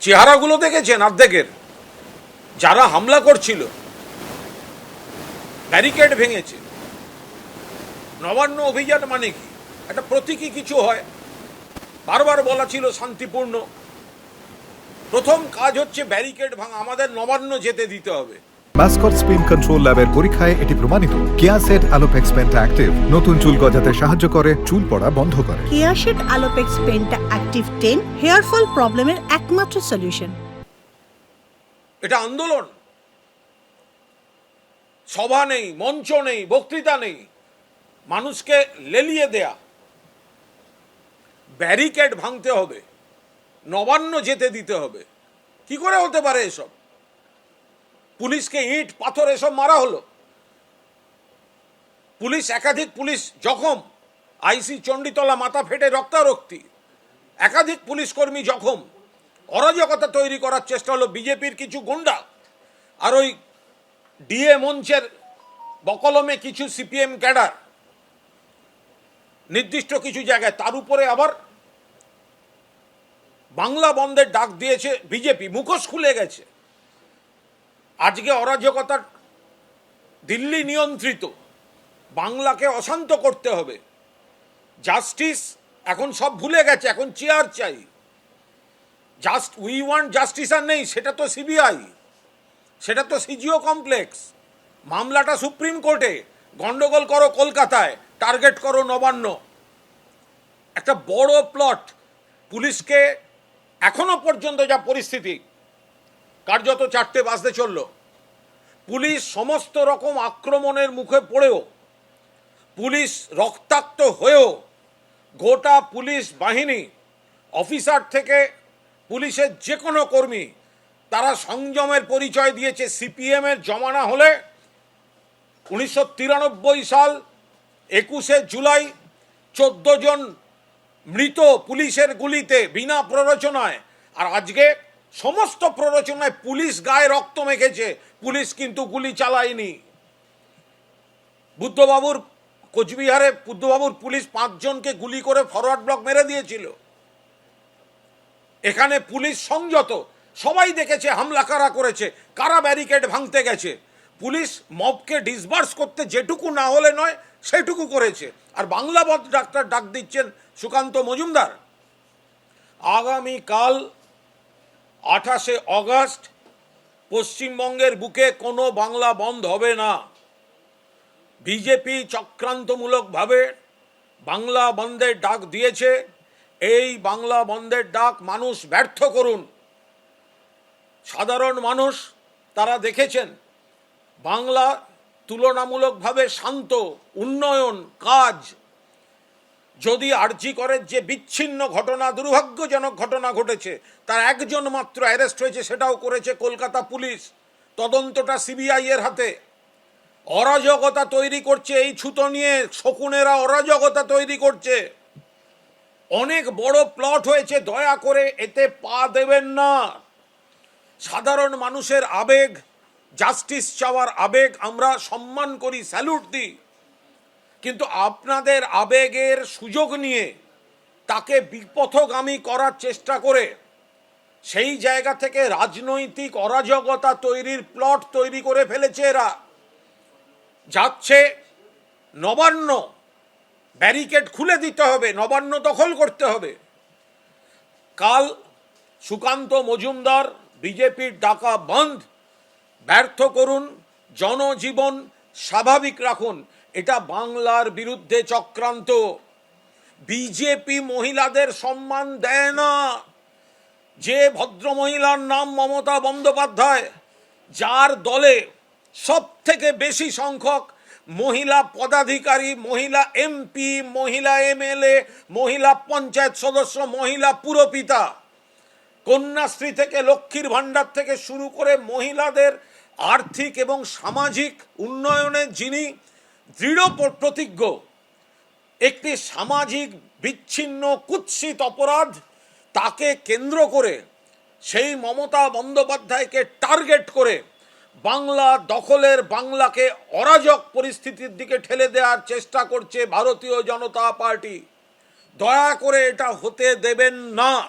চেহারাগুলো দেখেছেন অর্ধেকের। যারা হামলা করছিল, ব্যারিকেড ভেঙেছে। নবান্ন অভিযান মানে কি? একটা প্রতীকী কিছু হয়। বারবার বলা ছিল শান্তিপূর্ণ। প্রথম কাজ হচ্ছে ব্যারিকেড ভাঙা। আমাদের নবান্ন যেতে দিতে হবে। মাস্কট স্পিন কন্ট্রোল ল্যাবের পরীক্ষায় এটি প্রমাণিত। Keyaseth Alopex pent active. নতুন চুল গজাতে সাহায্য করে চুল পড়া বন্ধ করে। কেয়াশেট আলোপেক্স পেনটা অ্যাক্টিভ টেন হেয়ার ফল প্রবলেমের একমাত্র সলিউশন। এটা আন্দোলন। সভা নেই মঞ্চ নেই বক্তৃতা নেই। মানুষকে লেলিয়ে দেয়া। ব্যারিকেড ভাঙতে হবে। নবান্ন যেতে দিতে হবে। কি করে হতে পারে এসব? পুলিশকে ইট, পাথর, এসব মারা হলো। পুলিশ, একাধিক পুলিশ জখম, আইসি, চণ্ডীতলা, মাথা ফেটে রক্তারক্তি। একাধিক পুলিশ কর্মী জখম। অরাজকতা তৈরি করার চেষ্টা হলো বিজেপির কিছু গুন্ডা। আর ওই ডিএ মঞ্চের বকলমে কিছু সিপিএম ক্যাডার। নির্দিষ্ট কিছু জায়গায়, তার উপরে আবার বাংলা বন্ধের ডাক দিয়েছে বিজেপি। মুখোশ খুলে গেছে। আজকে অরাজকতার দিল্লি নিয়ন্ত্রিত, বাংলাকে অশান্ত করতে হবে। জাস্টিস এখন সব ভুলে গেছে, এখন চেয়ার চাই। জাস্ট উই ওয়ান্ট জাস্টিস আর নেই, সেটা তো সিবিআই, সেটা তো সিজিও কমপ্লেক্স। মামলাটা সুপ্রিম কোর্টে, গন্ডগোল করো কলকাতায়, টার্গেট করো নবান্ন। একটা বড় প্লট, পুলিশকে এখনও পর্যন্ত যা পরিস্থিতি কার্যত চারটে বাজতে চলল। পুলিশ সমস্ত রকম আক্রমণের মুখে পড়েও, পুলিশ রক্তাক্ত হয়েও গোটা পুলিশ বাহিনী, অফিসার থেকে পুলিশের যে কোনো কর্মী, তারা সংযমের পরিচয় দিয়েছে। সিপিএমের জমানা হলে উনিশশো তিরানব্বই সাল একুশে জুলাই চোদ্দ জন মৃত পুলিশের গুলিতে বিনা প্ররোচনায়, আর আজকে সমস্ত প্ররোচনায় পুলিশ গায়ে রক্ত মেখেছে। পুলিশ কিন্তু গুলি চালায়নি। বুদ্ধবাবুর কোচবিহারে বুদ্ধবাবুর পুলিশ পাঁচজনকে গুলি করে ফরওয়ার্ড ব্লক মেরে দিয়েছিল। এখানে পুলিশ সংযত। সবাই দেখেছে হামলা কারা করেছে, কারা ব্যারিকেড ভাঙতে গেছে। পুলিশ মবকে ডিসবার্স করতে যেটুকু না হলে নয়, সেটুকু করেছে। আর বাংলা ডাক্তার ডাক দিচ্ছেন সুকান্ত মজুমদার। আগামীকাল আঠাশে অগস্ট পশ্চিমবঙ্গের বুকে কোনো বাংলা বন্ধ হবে না। বিজেপি চক্রান্তমূলকভাবে বাংলা বন্ধের ডাক দিয়েছে। এই বাংলা বন্ধের ডাক মানুষ ব্যর্থ করুন। সাধারণ মানুষ তারা দেখেছেন, বাংলা তুলনামূলকভাবে শান্ত, উন্নয়ন, কাজ যদি আর্জি করের যে বিচ্ছিন্ন ঘটনা, দুর্ভাগ্যজনক ঘটনা ঘটেছে, তার একজন মাত্র অ্যারেস্ট হয়েছে, সেটাও করেছে কলকাতা পুলিশ। তদন্তটা সিবিআই এর হাতে। অরাজকতা তৈরি করছে এই ছুতো নিয়ে, শকুনেরা অরাজকতা তৈরি করছে। অনেক বড় প্লট হয়েছে, দয়া করে এতে পা দেবেন না। সাধারণ মানুষের আবেগ জাস্টিস চাওয়ার আবেগ আমরা সম্মান করি স্যালুট দিই। কিন্তু আপনাদের আবেগের সুযোগ নিয়ে তাকে বিপথগামী করার চেষ্টা করে সেই জায়গা থেকে রাজনৈতিক অরাজকতা তৈরির প্লট তৈরি করে ফেলেছে এরা। যাচ্ছে নবান্ন। ব্যারিকেড খুলে দিতে হবে, নবান্ন দখল করতে হবে। কাল সুকান্ত মজুমদার, বিজেপির ডাকা বন্ধ। ব্যর্থ করুন, জনজীবন স্বাভাবিক রাখুন। এটা বাংলার বিরুদ্ধে চক্রান্ত। বিজেপি মহিলাদের সম্মান দেয় না। যে ভদ্র মহিলার নাম মমতা বন্দ্যোপাধ্যায়, যার দলে সব থেকে বেশি সংখ্যক মহিলা পদাধিকারী, মহিলা এমপি, মহিলা এমএলএ, মহিলা পঞ্চায়েত সদস্য, মহিলা পুরপিতা, কন্যাশ্রী থেকে লক্ষ্মীর ভাণ্ডার থেকে শুরু করে মহিলাদের আর্থিক এবং সামাজিক উন্নয়নে যিনি দৃঢ় প্র- প্রতিজ্ঞ, একটি সামাজিক বিচ্ছিন্ন কুৎসিত অপরাধ তাকে কেন্দ্র করে সেই মমতা বন্দ্যোপাধ্যায়কে টার্গেট করে বাংলা দখলের বাংলাকে অরাজক পরিস্থিতির দিকে ঠেলে দেওয়ার চেষ্টা করছে ভারতীয় জনতা পার্টি। দয়া করে এটা হতে দেবেন না।